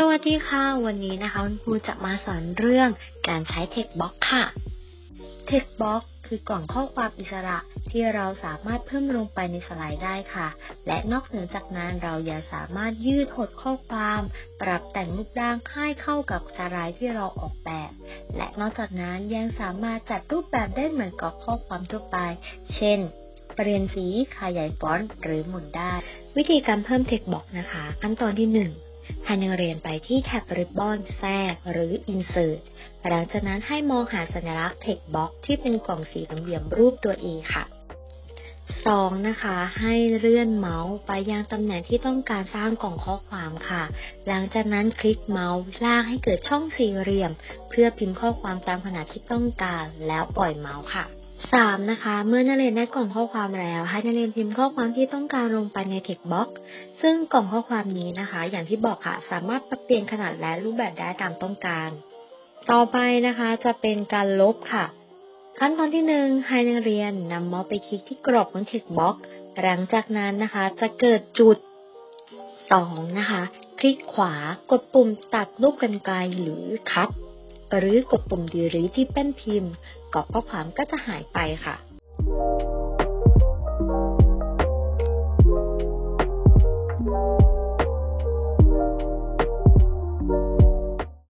สวัสดีค่ะ วันนี้นะคะคุณครูจะมาสอนเรื่องการใช้ text box ค่ะ text box คือกล่องข้อความอิสระที่เราสามารถเพิ่มลงไปในสไลด์ได้ค่ะ และนอกเหนือจากนั้นเรายังสามารถยืดหดข้อความ ปรับแต่งรูปร่างให้เข้ากับสไลด์ที่เราออกแบบ และนอกจากนั้นยังสามารถจัดรูปแบบได้เหมือนกับข้อความทั่วไป เช่นเปลี่ยนสีขยายฟอนต์หรือหมุนได้ วิธีการเพิ่ม text box นะคะ ขั้นตอนที่ 1 ให้นักเรียนไปที่แท็บ Ribbon แทรกหรือ Insert หลังจากนั้นให้มองหาสัญลักษณ์ Text Box ที่เป็นกล่องสีเหลี่ยมรูปตัว E ค่ะ 2. นะคะ ให้เลื่อนเมาส์ไปยังตำแหน่งที่ต้องการสร้างกล่องข้อความค่ะ หลังจากนั้นคลิกเมาส์ลากให้เกิดช่องสี่เหลี่ยม เพื่อพิมพ์ข้อความตามขนาดที่ต้องการแล้วปล่อยเมาส์ค่ะ 3. นะคะ เมื่อนักเรียนได้กล่องข้อความแล้วให้นักเรียนพิมพ์ข้อความที่ต้องการลงไปใน text box ซึ่งกล่องข้อความนี้นะคะ อย่างที่บอกค่ะ สามารถปรับเปลี่ยนขนาดและรูปแบบได้ตามต้องการ ต่อไปนะคะจะเป็นการลบค่ะ ขั้นตอนที่ 1 ให้นักเรียนนำเมาส์ไปคลิกที่กรอบของ text box หลังจากนั้นนะคะจะเกิดจุด 2. นะคะ คลิกขวากดปุ่มตัดรูปกรรไกรหรือคัด หรือกดปุ่ม delete ที่แป้นพิมพ์กรอบข้อความก็จะหายไปค่ะ